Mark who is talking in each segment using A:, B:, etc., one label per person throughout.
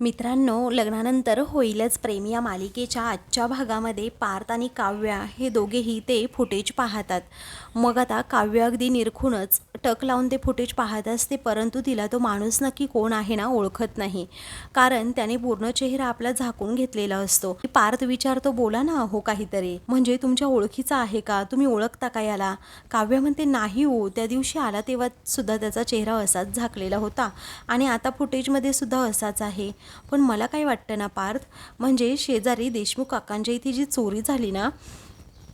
A: मित्रांनो लग्नानंतर होईलच प्रेम. या मालिकेच्या आजच्या भागामध्ये पार्थ आणि काव्या हे दोघेही ते फुटेज पाहतात. मग आता काव्य अगदी निरखूनच टक लावून ते फुटेज पाहत असते परंतु तिला तो माणूस नक्की कोण आहे ना ओळखत नाही. कारण त्याने पूर्ण चेहरा आपला झाकून घेतलेला असतो. पार्थ विचारतो बोला ना अहो काहीतरी. म्हणजे तुमच्या ओळखीचा आहे का? तुम्ही ओळखता का याला? काव्य म्हणते नाही हो. त्या दिवशी आला तेव्हा सुद्धा त्याचा चेहरा असाच झाकलेला होता आणि आता फुटेजमध्ये सुद्धा असाच आहे. पण मला काय वाटतं ना पार्थ म्हणजे शेजारी देशमुख काकांच्या इथे जी चोरी झाली ना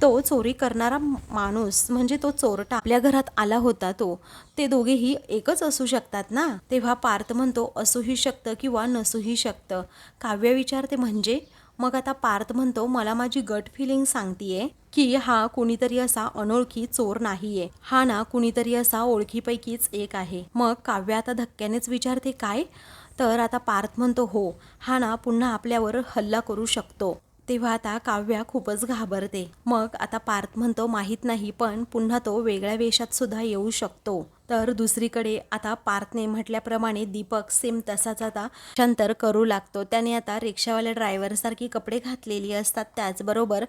A: तो चोरी करणारा माणूस म्हणजे तो चोरटा आपल्या घरात आला होता तो ते दोघेही एकच असू शकतात ना? तेव्हा पार्थ म्हणतो असूही शकतं किंवा नसूही शकतं. काव्य विचारते म्हणजे? मग आता पार्थ म्हणतो मला माझी गट फिलिंग सांगतीये की हा कुणीतरी असा अनोळखी चोर नाहीये. हा ना कुणीतरी असा ओळखीपैकीच एक आहे. मग काव्य आता धक्क्यानेच विचारते काय? तर आता पार्थ म्हणतो हो हा ना पुन्हा आपल्यावर हल्ला करू शकतो. तेव्हा आता काव्या खूपच घाबरते. मग आता पार्थ म्हणतो माहीत नाही पण पुन्हा तो वेगळ्या वेशात सुद्धा येऊ शकतो. तर दुसरीकडे आता पार्थने म्हटल्याप्रमाणे दीपक सेम तसाच आता शंतर करू लागतो. त्याने आता रिक्षावाल्या ड्रायव्हरसारखी कपडे घातलेली असतात. त्याचबरोबर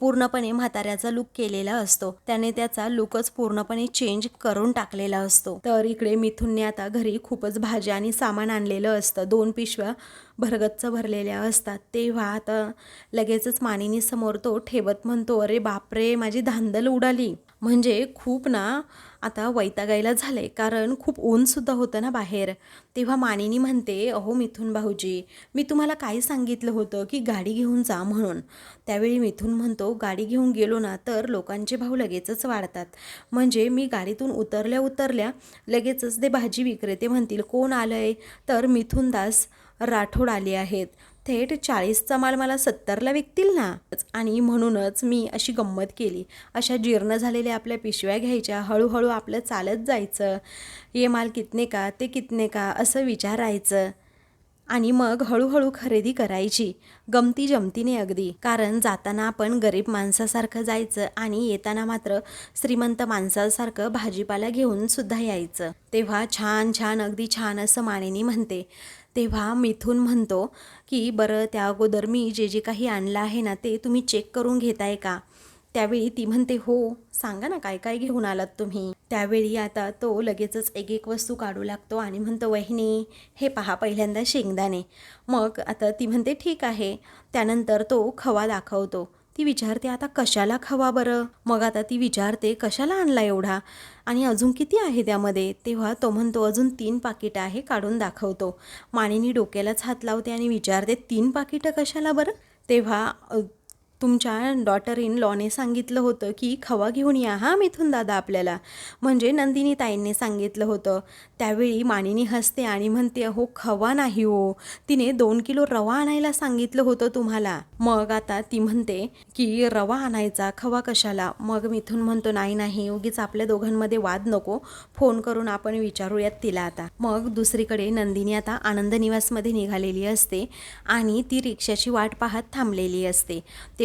A: पूर्णपणे म्हाताऱ्याचा लुक केलेला असतो. त्याने त्याचा लुकच पूर्णपणे चेंज करून टाकलेला असतो. तर इकडे मिथुनने आता घरी खूपच भाज्या आणि सामान आणलेलं असतं. दोन पिशव्या भरगच्च भरलेल्या असतात. तेव्हा आता लगेचच मानिनी समोर तो ठेवत म्हणतो अरे बापरे माझी धांदल उडाली. म्हणजे खूप ना आता वैतागायला आहे कारण खूप ऊनसुद्धा होतं ना बाहेर. तेव्हा मानिनी म्हणते अहो मिथून भाऊजी मी तुम्हाला काय सांगितलं होतं की गाडी घेऊन जा म्हणून? त्यावेळी मिथून म्हणतो गाडी घेऊन गेलो ना तर लोकांचे भाव लगेचच वाढतात. म्हणजे मी गाडीतून उतरल्या उतरल्या लगेचच ते भाजी विक्रेते म्हणतील कोण आलं आहे तर मिथून दास राठोड आले आहेत. थेट चाळीसचा माल मला सत्तरला विकतील ना? आणि म्हणूनच मी अशी गंमत केली. अशा जीर्ण झालेल्या आपल्या पिशव्या घ्यायच्या हळूहळू आपलं चालत जायचं. ये माल कितने का? ते कितने का? असं विचारायचं. आणि मग हळूहळू खरेदी करायची गमती जमतीने अगदी. कारण जाताना आपण गरीब माणसासारखं जायचं आणि येताना मात्र श्रीमंत माणसासारखं भाजीपाला घेऊन सुद्धा यायचं. तेव्हा छान छान अगदी छान असं मानेनी म्हणते तेव्हा मिथून म्हणतो की बरं त्या अगोदर मी जे जे काही आणलं आहे ना ते तुम्ही चेक करून घेताय का? त्यावेळी ती म्हणते हो सांगा ना काय काय घेऊन आलात तुम्ही? त्यावेळी आता तो लगेचच एक एक वस्तू काढू लागतो आणि म्हणतो वहिनी हे पहा पहिल्यांदा शेंगदाणे. मग आता ती म्हणते ठीक आहे. त्यानंतर तो खवा दाखवतो. ती विचारते आता कशाला खावा बरं? मग आता ती विचारते कशाला आणला एवढा? आणि अजून किती आहे त्यामध्ये? तेव्हा तो म्हणतो अजून तीन पाकिटं आहे काढून दाखवतो. माणिनी डोक्यालाच हात लावते आणि विचारते तीन पाकिटं कशाला बरं? तेव्हा तुमच्या डॉटर इन लॉने सांगितलं होतं की खवा घेऊन या हा मिथून दादा आपल्याला. म्हणजे नंदिनी ताईंनी सांगितलं होतं. त्यावेळी मानिनी हसते आणि म्हणते हो खवा नाही हो. तिने दोन किलो रवा आणायला सांगितलं होतं तुम्हाला. मग आता ती म्हणते की रवा आणायचा खवा कशाला? मग मिथून म्हणतो नाही नाही उगीच आपल्या दोघांमध्ये वाद नको. फोन करून आपण विचारूयात तिला आता. मग दुसरीकडे नंदिनी आता आनंद निवासमध्ये निघालेली असते आणि ती रिक्षाची वाट पाहत थांबलेली असते.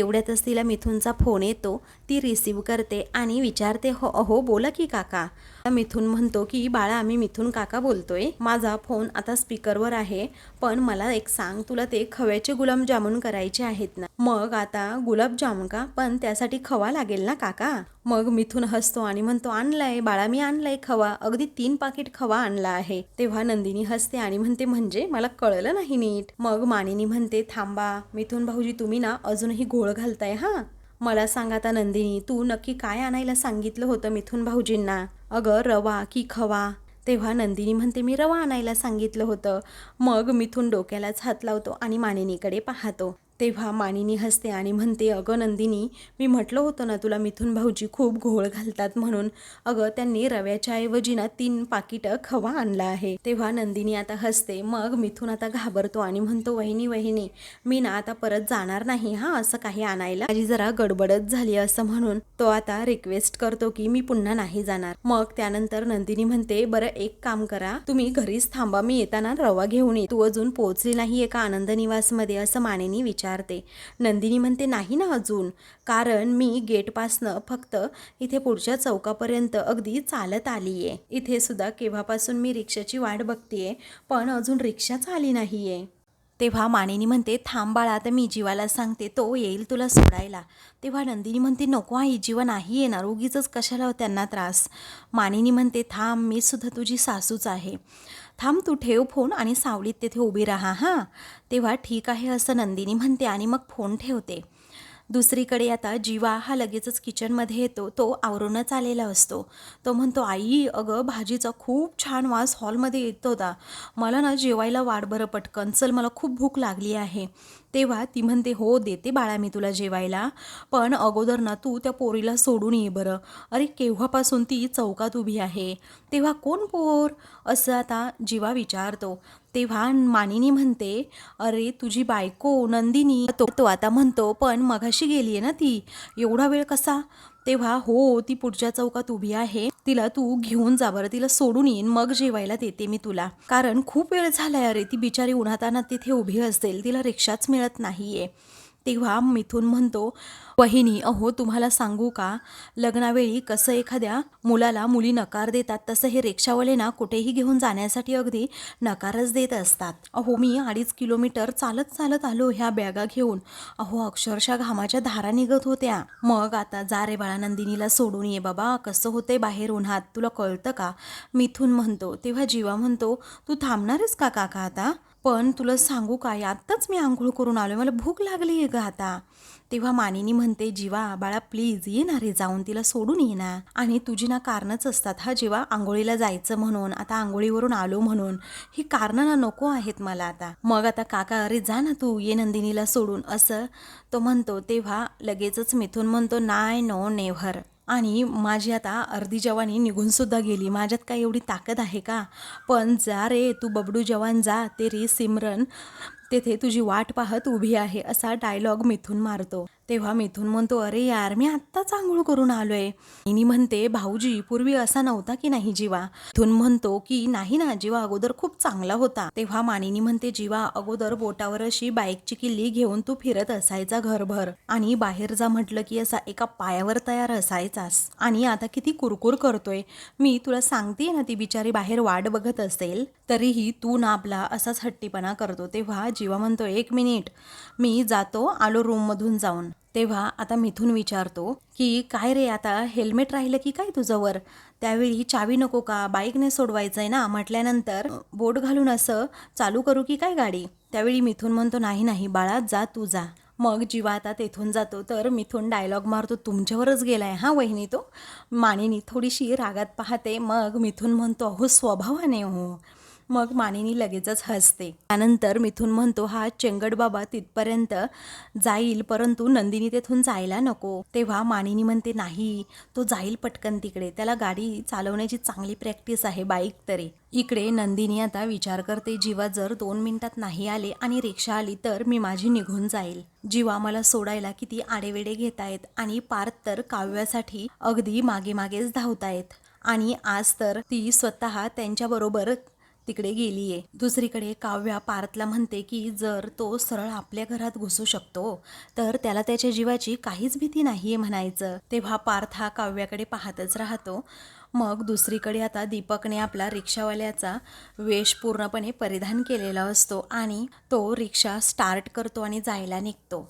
A: तेवढ्यातच तिला मिथूनचा फोन येतो ती रिसीव करते आणि विचारते हो अहो बोला की काका. मिथून म्हणतो की बाळा आम्ही मिथून काका बोलतोय. माझा फोन आता स्पीकरवर आहे. पण मला एक सांग तुला ते खव्याचे गुलाबजामुन करायचे आहेत ना? मग आता गुलाबजामुन का? पण त्यासाठी खवा लागेल ना काका? मग मिथून हसतो आणि म्हणतो आणलाय बाळा मी आणलाय खवा. अगदी तीन पाकिट खवा आणला आहे. तेव्हा नंदिनी हसते आणि म्हणते म्हणजे? मला कळलं नाही नीट. मग मानिनी म्हणते थांबा मिथून भाऊजी तुम्ही ना अजूनही घोळ घालताय हा? मला सांग आता नंदिनी तू नक्की काय आणायला सांगितलं होतं मिथून भाऊजींना? अगं रवा की खवा? तेव्हा नंदिनी म्हणते मी रवा आणायला सांगितलं होतं. मग मिथून डोक्यालाच हात लावतो आणि मानिनीकडे पाहतो. तेव्हा मानिनी हसते आणि म्हणते अगं नंदिनी मी म्हटलं होतं ना तुला मिथून भाऊजी खूप घोळ घालतात म्हणून. अगं त्यांनी रव्याच्या ऐवजी ना तीन पाकिटं खवा आणला आहे. तेव्हा नंदिनी आता हसते मग मिथून आता घाबरतो आणि म्हणतो वहिनी वहिनी मी ना आता परत जाणार नाही हा असं काही आणायला. माझी जरा गडबडच झाली असं म्हणून. तो आता रिक्वेस्ट करतो की मी पुन्हा नाही जाणार. मग त्यानंतर नंदिनी म्हणते बरं एक काम करा. तुम्ही घरीच थांबा मी येताना रवा घेऊन ये तू अजून पोहोचली नाही एका आनंद निवासमध्ये? असं मानेनी विचार विचारते. नंदिनी म्हणते नाही ना अजून. कारण मी गेटपासनं फक्त इथे पुढच्या चौकापर्यंत अगदी चालत आली आहे इथे सुद्धा केव्हापासून मी रिक्षाची वाट बघतीये पण अजून रिक्षाच आली नाही आहे तेव्हा मानिनी म्हणते थांब बाळा तर मी जीवाला सांगते तो येईल तुला सोडायला. तेव्हा नंदिनी म्हणते नको आई जीवा नाही येणार उगीच कशाला त्यांना त्रास. मानिनी म्हणते थांब मी सुद्धा तुझी सासूच आहे. थांब तू ठेव फोन आणि सावलीत तेथे उभी राहा हां. तेव्हा ठीक आहे असं नंदिनी म्हणते आणि मग फोन ठेवते. दुसरीकडे आता जीवा हा लगेचच किचनमध्ये येतो. तो आवरूनच आलेला असतो. तो म्हणतो आई अगं भाजीचा खूप छान वास हॉलमध्ये येत होता. मला ना जेवायला वाढ बरं पटकन. चल मला खूप भूक लागली आहे. तेव्हा ती म्हणते हो देते बाळा मी तुला जेवायला. पण अगोदर ना तू त्या पोरीला सोडून ये बरं. अरे केव्हापासून ती चौकात उभी आहे? तेव्हा कोण पोर? असं आता जीवा विचारतो. तेव्हा मानिनी म्हणते अरे तुझी बायको नंदिनी. तो तो आता म्हणतो पण मघाशी गेली आहे ना ती? एवढा वेळ कसा? तेव्हा हो ती पुढच्या चौकात उभी आहे. तिला तू घेऊन जा बरं. तिला सोडून येईन. मग जेवायला देते मी तुला. कारण खूप वेळ झालाय अरे ती बिचारी उन्हाताना तिथे उभी असेल. तिला रिक्षाच मिळत नाहीये. तेव्हा मिथून म्हणतो बहिणी अहो तुम्हाला सांगू का? लग्नावेळी कसं एखाद्या मुलाला मुली नकार देतात तसं हे रिक्षावाले ना कुठेही घेऊन जाण्यासाठी अगदी नकारच देत असतात. अहो मी अडीच किलोमीटर चालत चालत आलो ह्या बॅगा घेऊन. अहो अक्षरशः घामाच्या धारा निघत होत्या. मग आता जा रे बाळा नंदिनीला सोडून ये बाबा कसं होतंय बाहेर उन्हात तुला कळतं का? मिथून म्हणतो तेव्हा जीवा म्हणतो तू थांबणारच का काका आता? पण तुला सांगू काय आत्ताच मी आंघोळ करून आलो मला भूक लागली आहे ग आता. तेव्हा मानिनी म्हणते जीवा बाळा प्लीज ये ना रे जाऊन तिला सोडून ये ना आणि तुझी ना कारणच असतात हा जेव्हा आंघोळीला जायचं म्हणून आता आंघोळीवरून आलो म्हणून ही कारणं ना नको आहेत मला आता. मग आता काका अरे जा ना तू ये नंदिनीला सोडून असं तो म्हणतो तेव्हा लगेचच मिथून म्हणतो नाय नो नेव्हर. आणि माझी आता अर्धी जवानी निघूनसुद्धा गेली. माझ्यात काय एवढी ताकद आहे का? पण जा रे तू बबडू जवान जा ते रे सिमरन. तेथे तुझी वाट पाहत उभी आहे असा डायलॉग मिथून मारतो. तेव्हा मिथून म्हणतो अरे यार मी आत्ताच आंघोळ करून आलोय. इनी म्हणते भाऊजी पूर्वी असा नव्हता की नाही जीवा. मिथून म्हणतो की नाही ना जीवा अगोदर खूप चांगला होता. तेव्हा मानिनी म्हणते जीवा अगोदर बोटावर अशी बाईकची किल्ली घेऊन तू फिरत असायचा घरभर आणि बाहेर जा म्हटलं की असा एका पायावर तयार असायचास आणि आता किती कुरकुर करतोय. मी तुला सांगते ना ती बिचारी बाहेर वाट बघत असेल तरीही तू ना आपला असाच हट्टीपणा करतो. तेव्हा जीवा म्हणतो एक मिनिट मी जातो आलो रूममधून जाऊन. तेव्हा आता मिथून विचारतो की काय रे आता हेल्मेट राहिलं की काय तुझंवर त्यावेळी चावी नको का? बाईकने सोडवायचं आहे ना? म्हटल्यानंतर बोट घालून असं चालू करू की काय गाडी? त्यावेळी मिथून म्हणतो नाही नाही बाळा जा तू जा. मग जीवा आता तेथून जातो तर मिथून डायलॉग मारतो तुमच्यावरच गेलाय हा वहिनी तो? मानिनी थोडीशी रागात पाहते मग मिथून म्हणतो अहो स्वभावाने हो. मग मानिनी लगेचच हसते. त्यानंतर मिथून म्हणतो हा चेंगड बाबा तिथपर्यंत जाईल परंतु नंदिनी तेथून जायला नको. तेव्हा मानिनी म्हणते नाही तो जाईल पटकन तिकडे. त्याला गाडी चालवण्याची चांगली प्रॅक्टिस आहे बाईक तरी. इकडे नंदिनी आता विचार करते जीवा जर दोन मिनिटात नाही आले आणि रिक्षा आली तर मी माझी निघून जाईल. जीवा मला सोडायला किती आडेवेडे घेतायत आणि पार्थ तर काव्यासाठी अगदी मागे मागेच धावतायत. आणि आज तर ती स्वतः त्यांच्याबरोबर तिकडे गेलीये. दुसरीकडे काव्या पार्थला म्हणते की जर तो सरळ आपल्या घरात घुसू शकतो तर त्याला त्याच्या जीवाची काहीच भीती नाहीये म्हणायचं. तेव्हा पार्थ हा काव्याकडे पाहतच राहतो. मग दुसरीकडे आता दीपकने आपला रिक्षावाल्याचा वेश पूर्णपणे परिधान केलेला असतो आणि तो रिक्षा स्टार्ट करतो आणि जायला निघतो.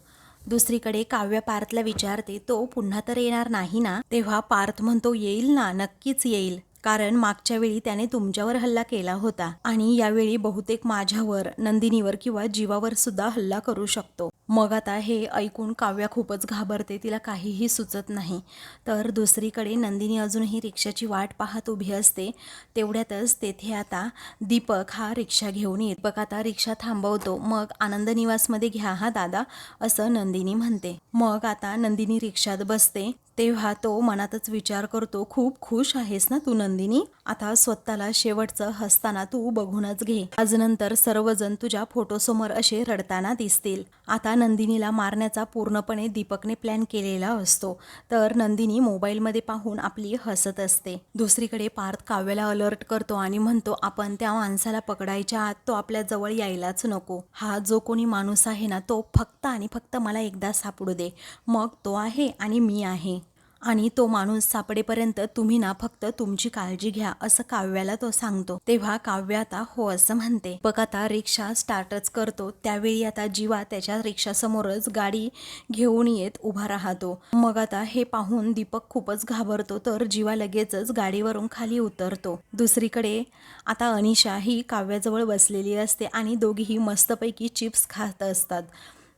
A: दुसरीकडे काव्य पार्थला विचारते तो पुन्हा तर येणार नाही ना? तेव्हा पार्थ म्हणतो येईल ना नक्कीच येईल. कारण मागच्या वेळी त्याने तुमच्यावर हल्ला केला होता आणि यावेळी बहुतेक माझ्यावर नंदिनीवर किंवा जीवावर सुद्धा हल्ला करू शकतो. मग आता हे ऐकून काव्या खूपच घाबरते तिला काहीही सुचत नाही. तर दुसरीकडे नंदिनी अजूनही रिक्षाची वाट पाहत उभी असते. तेवढ्यातच तेथे आता दीपक हा रिक्षा घेऊन येत. दीपक आता रिक्षा थांबवतो. मग आनंद निवासमध्ये घ्या हा दादा असं नंदिनी म्हणते. मग आता नंदिनी रिक्षात बसते. तेव्हा तो मनातच विचार करतो खूप खुश आहेस ना तू नंदिनी? आता स्वतःला शेवटचं हसताना तू बघूनच घे. आज नंतर सर्वजण तुझ्या फोटोसमोर असे रडताना दिसतील. आता नंदिनीला मारण्याचा पूर्णपणे दीपकने प्लॅन केलेला असतो. तर नंदिनी मोबाईलमध्ये पाहून आपली हसत असते. दुसरीकडे पार्थ काव्याला अलर्ट करतो आणि म्हणतो आपण त्या माणसाला पकडायच्या आत तो आपल्या जवळ यायलाच नको. हा जो कोणी माणूस आहे ना तो फक्त आणि फक्त मला एकदा सापडू दे. मग तो आहे आणि मी आहे. आणि तो माणूस सापडेपर्यंत तुम्ही ना फक्त तुमची काळजी घ्या असं काव्याला तो सांगतो. तेव्हा काव्य आता हो असं म्हणते. बघ आता रिक्षा स्टार्टच करतो. त्यावेळी आता जीवा त्याच्या रिक्षासमोरच गाडी घेऊन येत उभा राहतो. मग आता हे पाहून दीपक खूपच घाबरतो तर जीवा लगेचच गाडीवरून खाली उतरतो. दुसरीकडे आता अनिशा ही काव्याजवळ बसलेली असते आणि दोघीही मस्तपैकी चिप्स खात असतात.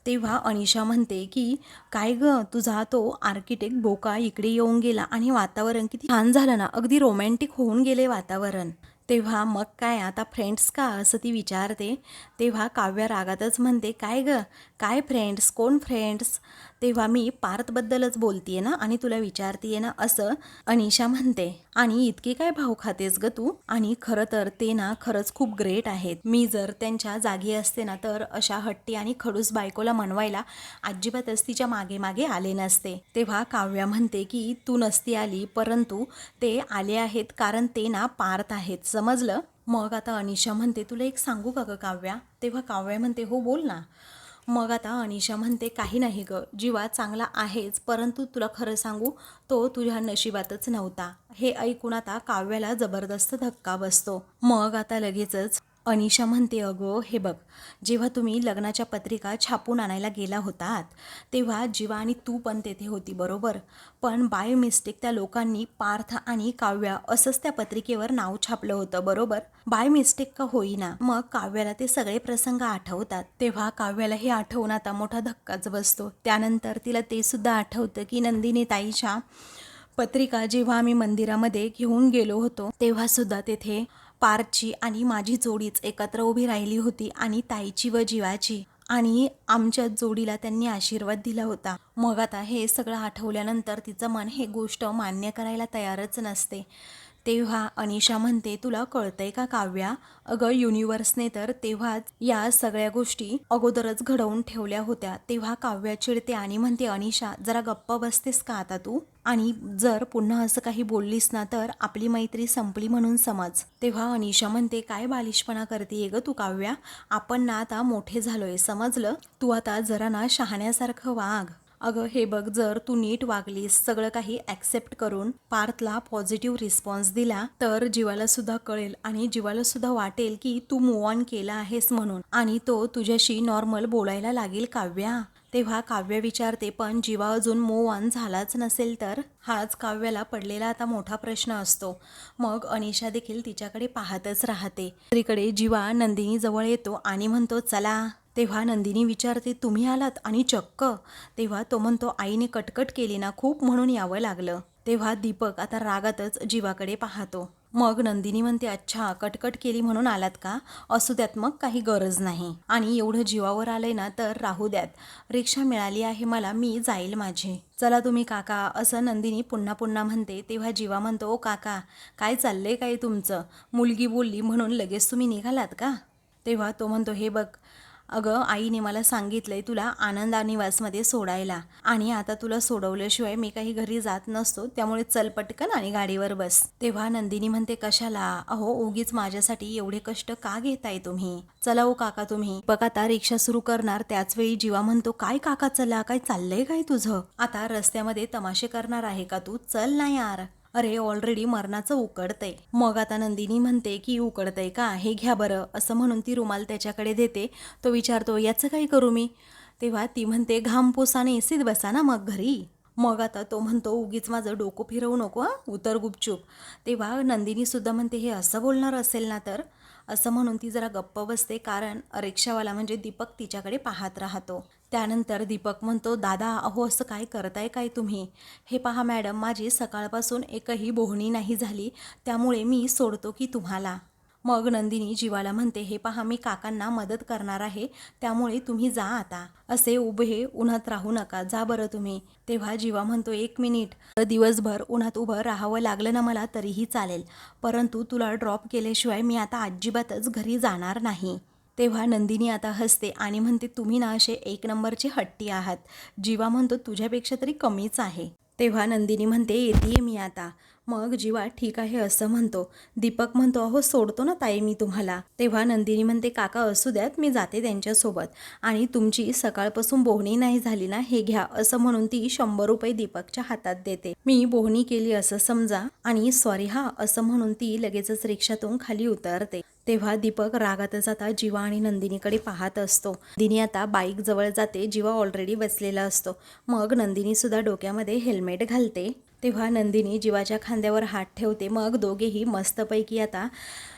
A: तेव्हा अनिशा म्हणते की काय ग तुझा तो आर्किटेक्ट बोका इकडे येऊन गेला आणि वातावरण किती छान झालं ना अगदी रोमॅन्टिक होऊन गेले वातावरण. तेव्हा मग काय आता फ्रेंड्स का? असं ती विचारते. तेव्हा काव्या रागातच म्हणते काय ग? काय फ्रेंड्स कोण फ्रेंड्स तेव्हा मी पार्थबद्दलच बोलतीये ना आणि तुला विचारतीये ना असं अनिशा म्हणते. आणि इतके काय भाव खातेस ग तू? आणि खरं तर ते ना खरंच खूप ग्रेट आहेत. मी जर त्यांच्या जागी असते ना तर अशा हट्टी आणि खडूस बायकोला मनवायला अजिबातच तिच्यामागे मागे आले नसते. तेव्हा काव्या म्हणते की तू नसती आली परंतु ते आले आहेत कारण ते ना पार्थ आहेत. समजलं? मग आता अनिशा म्हणते तुला एक सांगू का गं काव्या? तेव्हा काव्या म्हणते हो बोल ना. मग आता अनिशा म्हणते काही नाही ग जीवा चांगला आहेच परंतु तुला खरं सांगू तो तुझ्या नशिबातच नव्हता. हे ऐकून आता काव्याला जबरदस्त धक्का बसतो. मग आता लगेचच अनिशा म्हणते अगं हे बघ जेव्हा तुम्ही लग्नाच्या पत्रिका छापून आणायला गेला होतात तेव्हा जीवा आणि तू पण तेथे होती बरोबर? पण बाय मिस्टेक त्या लोकांनी पार्थ आणि काव्या असंच त्या पत्रिकेवर नाव छापलं होतं बरोबर? बाय मिस्टेक का होईना मग काव्याला ते सगळे प्रसंग आठवतात. तेव्हा काव्याला हे आठवून आता मोठा धक्काच बसतो. त्यानंतर तिला ते सुद्धा आठवतं की नंदिनी ताईच्या पत्रिका जेव्हा आम्ही मंदिरामध्ये घेऊन गेलो होतो तेव्हा सुद्धा तेथे पारची आणि माझी जोडीच एकत्र उभी राहिली होती आणि ताईची व जीवाची. आणि आमच्या जोडीला त्यांनी आशीर्वाद दिला होता. मग आता हे सगळं आठवल्यानंतर तिचं मन हे गोष्ट मान्य करायला तयारच नसते. तेव्हा अनिशा म्हणते तुला कळतंय का काव्या? अगं युनिवर्सने तर तेव्हाच या सगळ्या गोष्टी अगोदरच घडवून ठेवल्या होत्या. तेव्हा काव्या चिडते आणि म्हणते अनिशा जरा गप्प बसतेस का आता तू? आणि जर पुन्हा असं काही बोललीस ना तर आपली मैत्री संपली म्हणून समज. तेव्हा अनिशा म्हणते काय बालिशपणा करते ग तू काव्या? आपण ना आता मोठे झालोय समजलं? तू आता जरा ना शहाण्यासारखं वाघ अगं हे बघ जर तू नीट वागलीस सगळं काही ॲक्सेप्ट करून पार्थला पॉझिटिव्ह रिस्पॉन्स दिला तर जीवाला सुद्धा कळेल आणि जीवाला सुद्धा वाटेल की तू मूव ऑन केला आहेस म्हणून. आणि तो तुझ्याशी नॉर्मल बोलायला लागेल काव्या. तेव्हा काव्य विचारते पण जीवा अजून मूव ऑन झालाच नसेल तर? हाच काव्याला पडलेला आता मोठा प्रश्न असतो. मग अनिशा देखील तिच्याकडे पाहतच राहते. दुसरीकडे जीवा नंदिनीजवळ येतो आणि म्हणतो चला. तेव्हा नंदिनी विचारते तुम्ही आलात आणि चक्क. तेव्हा तो म्हणतो आईने कटकट केली ना खूप म्हणून यावं लागलं. तेव्हा दीपक आता रागातच जीवाकडे पाहतो. मग नंदिनी म्हणते अच्छा कटकट केली म्हणून आलात का? असू द्यात मग काही गरज नाही. आणि एवढं जीवावर आलंय ना तर राहू द्यात. रिक्षा मिळाली आहे मला मी जाईल माझी. चला तुम्ही काका असं नंदिनी पुन्हा पुन्हा म्हणते. तेव्हा जीवा म्हणतो ओ काका काय चाललंय काय तुमचं? मुलगी बोलली म्हणून लगेच तुम्ही निघालात का? तेव्हा तो म्हणतो हे बघ अगं आईने मला सांगितलंय तुला आनंदा निवासमध्ये सोडायला. आणि आता तुला सोडवल्याशिवाय मी काही घरी जात नसतो त्यामुळे चल पटकन आणि गाडीवर बस. तेव्हा नंदिनी म्हणते कशाला? अहो उगीच माझ्यासाठी एवढे कष्ट का घेताय तुम्ही? चला ओ काका तुम्ही. बघ आता रिक्षा सुरू करणार त्याच वेळी जीवा म्हणतो काय काका चला? काय चाललंय काय तुझं? आता रस्त्यामध्ये तमाशे करणार आहे का तू? चल ना यार. अरे ऑलरेडी मरणाचं उकडतंय. मग आता नंदिनी म्हणते की उकडतंय का? हे घ्या बरं. असं म्हणून ती रुमाल त्याच्याकडे देते. तो विचारतो याचं काय करू मी? तेव्हा ती म्हणते घाम पोसाने एसीत बसा ना मग घरी. मग आता तो म्हणतो उगीच माझं डोकं फिरवू नको उतर गुपचूप. तेव्हा नंदिनीसुद्धा म्हणते हे असं बोलणार असेल ना तर? असं म्हणून ती जरा गप्प बसते कारण रिक्षावाला म्हणजे दीपक तिच्याकडे पाहत राहतो. त्यानंतर दीपक म्हणतो दादा अहो असं काय करताय काय तुम्ही? हे पहा मॅडम माझी सकाळपासून एकही बोहणी नाही झाली त्यामुळे मी सोडतो की तुम्हाला. मग नंदिनी जीवाला म्हणते हे पहा मी काकांना मदत करणार आहे त्यामुळे तुम्ही जा आता. असे उभे उन्हात राहू नका जा बरं तुम्ही. तेव्हा जीवा म्हणतो एक मिनिट दिवसभर उन्हात उभं राहावं लागलं ना मला तरीही चालेल परंतु तुला ड्रॉप केल्याशिवाय मी आता अजिबातच घरी जाणार नाही. तेव्हा नंदिनी आता हसते आणि म्हणते तुम्ही ना असे एक नंबरची हट्टी आहात. जीवा म्हणतो तुझ्यापेक्षा तरी कमीच आहे. तेव्हा नंदिनी म्हणते येते मी आता. मग जीवा ठीक आहे असं म्हणतो. दीपक म्हणतो अहो सोडतो ना ताई मी तुम्हाला. तेव्हा नंदिनी म्हणते काका असू द्यात मी जाते त्यांच्यासोबत. आणि तुमची सकाळपासून बोहणी नाही झाली ना हे घ्या असं म्हणून ती शंभर रुपये दीपकच्या हातात देते. मी बोहणी केली असं समजा आणि सॉरी हा असं म्हणून ती लगेचच रिक्षातून खाली उतरते. तेव्हा दीपक रागातच आता जीवा आणि नंदिनीकडे पाहत असतो. नंदिनी आता बाईक जवळ जाते जीवा ऑलरेडी बसलेला असतो. मग नंदिनी सुद्धा डोक्यामध्ये हेल्मेट घालते. तेव्हा नंदिनी जीवाच्या खांद्यावर हात ठेवते. मग दोघेही मस्तपैकी आता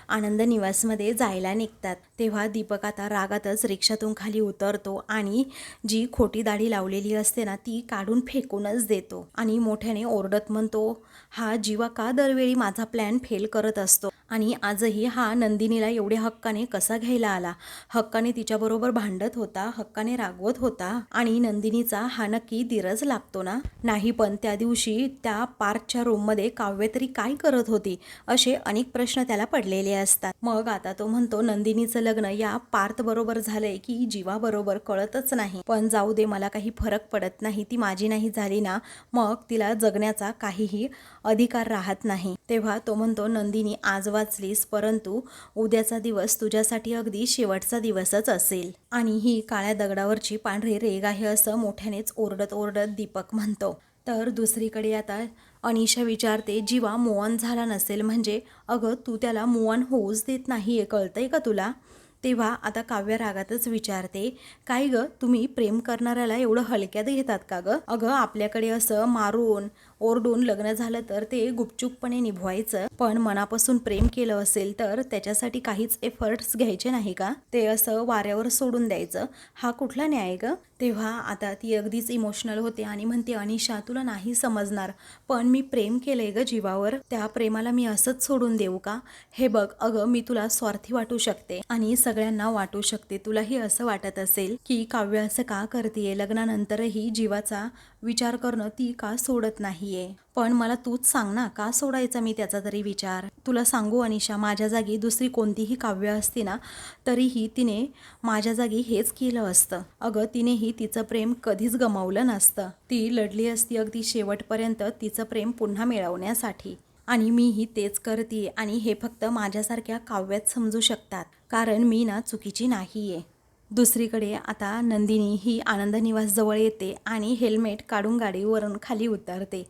A: आनंद निवासमध्ये जायला निघतात. तेव्हा दीपक आता रागातच रिक्षातून खाली उतरतो आणि जी खोटी दाढी लावलेली असते ना ती काढून फेकूनच देतो आणि मोठ्याने ओरडत म्हणतो हा जीवा का दरवेळी माझा प्लॅन फेल करत असतो? आणि आजही हा नंदिनीला एवढ्या हक्काने कसा घ्यायला आला? हक्काने तिच्याबरोबर भांडत होता? हक्काने रागवत होता? आणि नंदिनीचा हा नक्की दिरज लागतो ना? नाही पण त्या दिवशी त्या पार्कच्या रूममध्ये काव्य तरी काय करत होती? असे अनेक प्रश्न त्याला पडलेले असतात. मग आता तो म्हणतो नंदिनीचं लग्न या पार्थ बरोबर झालंय की जीवाबरोबर कळतच नाही. पण जाऊ दे मला काही फरक पडत नाही. ती माझी नाही झाली ना? मग तिला जगण्याचा काहीही अधिकार राहत नाही. तेव्हा तो म्हणतो नंदिनी आज वाचलीस परंतु उद्याचा दिवस तुझ्यासाठी अगदी शेवटचा दिवसच असेल. आणि ही काळ्या दगडावरची पांढरी रेग आहे असं मोठ्यानेच ओरडत ओरडत दीपक म्हणतो. तर दुसरीकडे आता अनिशा विचारते जीवा मोहन झाला नसेल म्हणजे? अगं तू त्याला मोहन होऊच देत नाही आहे कळतंय का तुला? तेव्हा आता काव्य रागातच विचारते काय ग तुम्ही प्रेम करणाऱ्याला एवढं हलक्यात घेतात का ग? अगं आपल्याकडे असं मारून ओरडून लग्न झालं तर ते गुपचूपपणे निभवायचं. पण मनापासून प्रेम केलं असेल तर त्याच्यासाठी काहीच एफर्ट्स घ्यायचे नाही का? ते असं वाऱ्यावर सोडून द्यायचं. हा कुठला न्याय ग? तेव्हा आता ती अगदीच इमोशनल होते आणि म्हणते अनिशा तुला नाही समजणार पण मी प्रेम केलंय ग जीवावर. त्या प्रेमाला मी असंच सोडून देऊ का? हे बघ अगं मी तुला स्वार्थी वाटू शकते आणि सगळ्यांना वाटू शकते. तुलाही असं वाटत असेल की काव्य असं का करते लग्नानंतरही जीवाचा विचार करणं ती का सोडत नाहीये? पण मला तूच सांग ना का सोडायचा मी त्याचा तरी विचार? तुला सांगू अनिशा माझ्या जागी दुसरी कोणतीही काव्य असती ना तरीही तिने माझ्या जागी हेच केलं असतं. अगं तिनेही तिचं प्रेम कधीच गमावलं नसतं. ती लढली असती अगदी शेवटपर्यंत तिचं प्रेम पुन्हा मिळवण्यासाठी. आणि मीही तेच करते आणि हे फक्त माझ्यासारख्या काव्यात समजू शकतात. कारण मी ना चुकीची नाही आहे दुसरीकडे आता नंदिनी ही आनंद निवासजवळ येते आणि हेल्मेट काढून गाडीवरून खाली उतरते.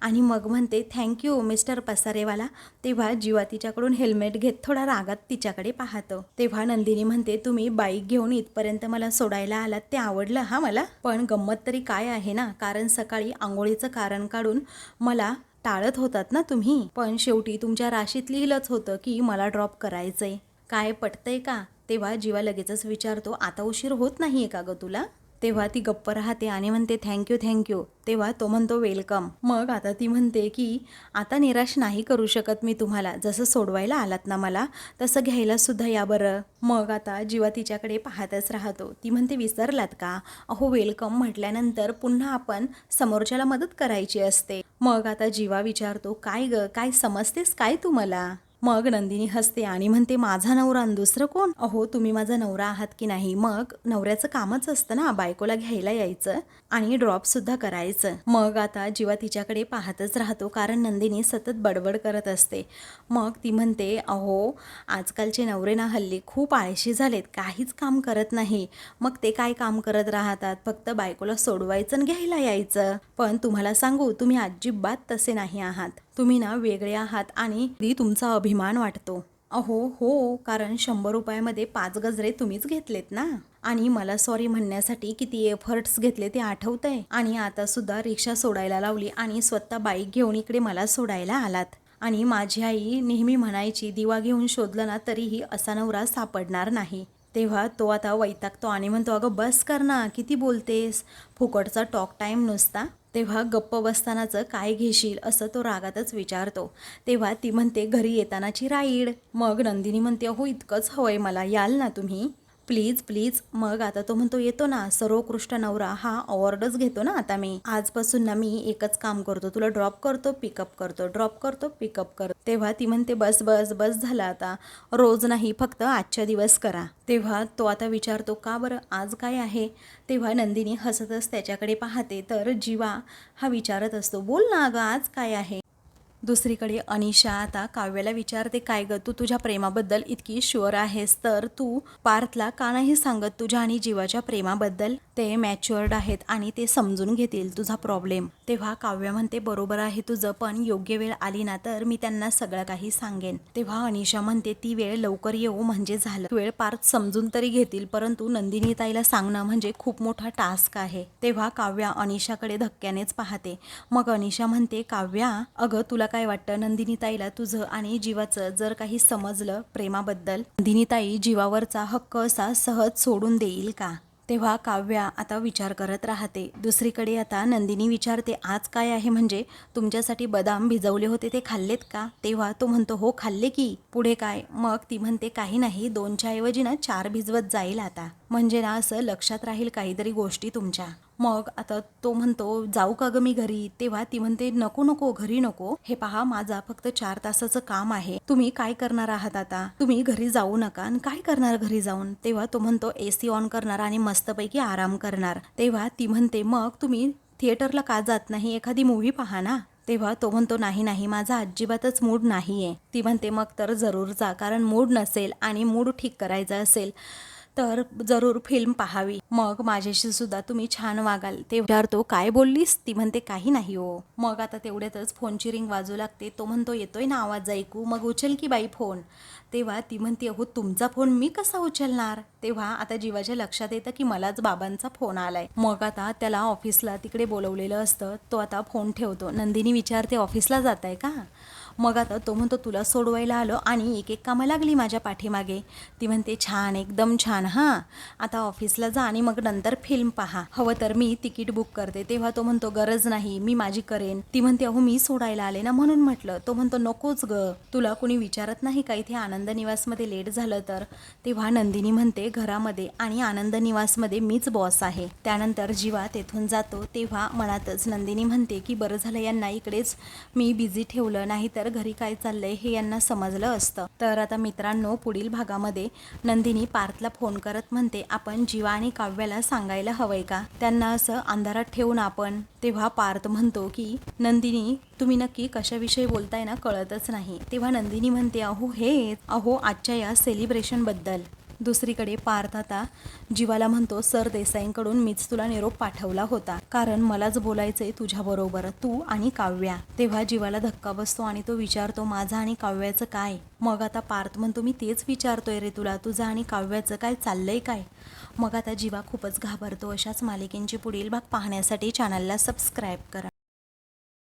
A: आणि मग म्हणते थँक्यू मिस्टर पसारेवाला. तेव्हा जीवा तिच्याकडून हेल्मेट घेत थोडा रागात तिच्याकडे पाहतो. तेव्हा नंदिनी म्हणते तुम्ही बाईक घेऊन इथपर्यंत मला सोडायला आलात ते आवडलं हा मला? पण गंमत तरी काय आहे ना? कारण सकाळी आंघोळीचं कारण काढून मला टाळत होतात ना तुम्ही? पण शेवटी तुमच्या राशीत लिहिलंच होतं की मला ड्रॉप करायचंय. काय पटतंय का? तेव्हा जीवा लगेचच विचारतो आता उशीर होत नाही आहे का ग तुला? तेव्हा ती गप्प राहते आणि म्हणते थँक्यू थँक्यू तेव्हा तो म्हणतो वेलकम मग आता ती म्हणते की आता निराश नाही करू शकत मी तुम्हाला. जसं सोडवायला आलात ना मला तसं घ्यायला सुद्धा या बरं. मग आता जीवा तिच्याकडे पाहतच राहतो. ती म्हणते विसरलात का? अहो वेलकम म्हटल्यानंतर पुन्हा आपण समोरच्याला मदत करायची असते. मग आता जीवा विचारतो काय ग? काय समजतेस? काय तू मला? मग नंदिनी हसते आणि म्हणते माझा नवरा आणि दुसरं कोण? अहो तुम्ही माझा नवरा आहात की नाही? मग नवऱ्याचं कामच असतं ना बायकोला घ्यायला यायचं आणि ड्रॉप सुद्धा करायचं. मग आता जीवा तिच्याकडे पाहतच राहतो कारण नंदिनी सतत बडबड करत असते. मग ती म्हणते अहो आजकालचे नवरे ना हल्ली खूप आळशी झालेत काहीच काम करत नाही. मग ते काय काम करत राहतात? फक्त बायकोला सोडवायचं आणि घ्यायला यायचं. पण तुम्हाला सांगू तुम्ही अजिबात तसे नाही आहात. तुम्ही ना वेगळे आहात आणि ती तुमचा अभिमान वाटतो. अहो हो कारण शंभर रुपयामध्ये पाच गजरे तुम्हीच घेतलेत ना? आणि मला सॉरी म्हणण्यासाठी किती एफर्ट्स घेतले ते आठवतंय. आणि आता सुद्धा रिक्षा सोडायला लावली आणि स्वतः बाईक घेऊन इकडे मला सोडायला आलात. आणि माझी आई नेहमी म्हणायची दिवा घेऊन शोधलं ना तरीही असा नवरा सापडणार नाही. तेव्हा तो आता वैतागतो आणि म्हणतो अगं बस कर ना किती बोलतेस? फुकटचा टॉक टाईम नुसता. तेव्हा गप्प बसतानाचं काय घेशील असं तो रागातच विचारतो. तेव्हा ती म्हणते घरी येतानाची राईड. मग नंदिनी म्हणते हो इतकंच हवंय मला याल ना तुम्ही? प्लीज प्लीज मग आता तो म्हणतो येतो ना सर्वोकृष्ट नवरा. हा अवॉर्डच घेतो ना आता मी. आजपासून ना मी एकच काम करतो. तुला ड्रॉप करतो पिकअप करतो. ड्रॉप करतो पिकअप करतो. तेव्हा ती म्हणते बस बस बस झाला आता. रोज नाही फक्त आजच्या दिवस करा. तेव्हा तो आता विचारतो का बरं? आज काय आहे? तेव्हा नंदिनी हसतच त्याच्याकडे पाहते. तर जीवा हा विचारत असतो बोल ना अगं आज काय आहे? दुसरीकडे अनिशा आता काव्याला विचारते काय ग तू तुझ्या प्रेमाबद्दल इतकी शुअर आहेस तर तू पार्थला का नाही सांगत तुझ्या आणि जीवाच्या प्रेमाबद्दल? ते मॅच्युअर्ड आहेत आणि ते समजून घेतील तुझा प्रॉब्लेम तेव्हा काव्य म्हणते बरोबर आहे तुझं पण योग्य वेळ आली ना तर मी त्यांना सगळं काही सांगेन. तेव्हा अनिशा म्हणते ती वेळ लवकर येऊ म्हणजे झालं. वेळ पार समजून तरी घेतील परंतु नंदिनी ताईला सांगणं म्हणजे खूप मोठा टास्क आहे. तेव्हा काव्या अनिशाकडे धक्क्यानेच पाहते. मग अनिशा म्हणते काव्या अगं तुला काय वाटतं? नंदिनी ताईला तुझं आणि जीवाचं जर काही समजलं प्रेमाबद्दल नंदिनी ताई जीवावरचा हक्क असा सहज सोडून देईल का? तेव्हा काव्या आता विचार करत राहते. दुसरीकडे आता नंदिनी विचारते आज काय आहे म्हणजे? तुमच्यासाठी बदाम भिजवले होते ते खाल्लेत का? तेव्हा तो म्हणतो हो खाल्ले की. पुढे काय? मग ती म्हणते काही नाही दोनच्या ऐवजी ना चार भिजवत जाईल आता. म्हणजे ना असं लक्षात राहील काहीतरी गोष्टी तुमच्या. मग आता तो म्हणतो जाऊ का ग मी घरी? तेव्हा ती म्हणते नको नको घरी नको. हे पहा माझा फक्त चार तासाचं काम आहे. तुम्ही काय करणार आहात आता? तुम्ही घरी जाऊ नका आणि काय करणार घरी जाऊन? तेव्हा तो म्हणतो एसी ऑन करणार आणि मस्तपैकी आराम करणार. तेव्हा ती म्हणते मग तुम्ही थिएटरला का जात नाही? एखादी मूव्ही पहा ना. तेव्हा तो म्हणतो नाही नाही माझा अजिबातच मूड नाही आहे ती म्हणते मग तर जरूर जा कारण मूड नसेल आणि मूड ठीक करायचा असेल तर जरूर फिल्म पाहावी. मग माझ्याशी सुद्धा तुम्ही छान वागाल. ते विचारतो काय बोललीस? ती म्हणते काही नाही हो. मग आता तेवढ्यातच फोनची रिंग वाजू लागते. तो म्हणतो येतोय ना आवाज ऐकू? मग उचल की बाई फोन. तेव्हा ती म्हणते अहो तुमचा फोन मी कसा उचलणार? तेव्हा आता जीवाच्या लक्षात येतं की मलाच बाबांचा फोन आलाय. मग आता त्याला ऑफिसला तिकडे बोलवलेलं असतं. तो आता फोन ठेवतो. नंदिनी विचारते ऑफिसला जात आहे का? मग आता तो म्हणतो तुला सोडवायला आलो आणि एक एक कामं लागली माझ्या पाठीमागे. ती म्हणते छान एकदम छान हां. आता ऑफिसला जा आणि मग नंतर फिल्म पहा. हवं तर मी तिकीट बुक करते. तेव्हा तो म्हणतो गरज नाही मी माझी करेन. ती म्हणते अहो मी सोडायला आले ना म्हणून म्हटलं. तो म्हणतो नकोच ग. तुला कुणी विचारत नाही का इथे आनंद निवासमध्ये लेट झालं तर? तेव्हा नंदिनी म्हणते घरामध्ये आणि आनंद निवासमध्ये मीच बॉस आहे. त्यानंतर जीवा तेथून जातो. तेव्हा मनातच नंदिनी म्हणते की बरं झालं यांना इकडेच मी बिझी ठेवलं नाही तर घरी काय चाललंय हे यांना समजलं असतं. तर आता मित्रांनो पुढील भागामध्ये नंदिनी पार्थला फोन करत म्हणते आपण जीवा आणि काव्याला सांगायला हवंय का? त्यांना असं अंधारात ठेवून आपण. तेव्हा पार्थ म्हणतो की नंदिनी तुम्ही नक्की कशाविषयी बोलताय ना कळतच नाही. तेव्हा नंदिनी म्हणते अहो हे अहो आजच्या या सेलिब्रेशनबद्दल. दुसरीकडे पार्थ आता जीवाला म्हणतो सर देसाईंकडून मीच तुला निरोप पाठवला होता. कारण मलाच बोलायचंय तुझ्याबरोबर तू आणि काव्या. तेव्हा जीवाला धक्का बसतो आणि तो विचारतो माझं आणि काव्याचं काय? मग आता पार्थ म्हणतो मी तेच विचारतोय रे तुला तुझं आणि काव्याचं काय चाललंय काय? मग आता जीवा खूपच घाबरतो. अशाच मालिकेंची पुढील भाग पाहण्यासाठी चॅनलला सबस्क्राईब करा.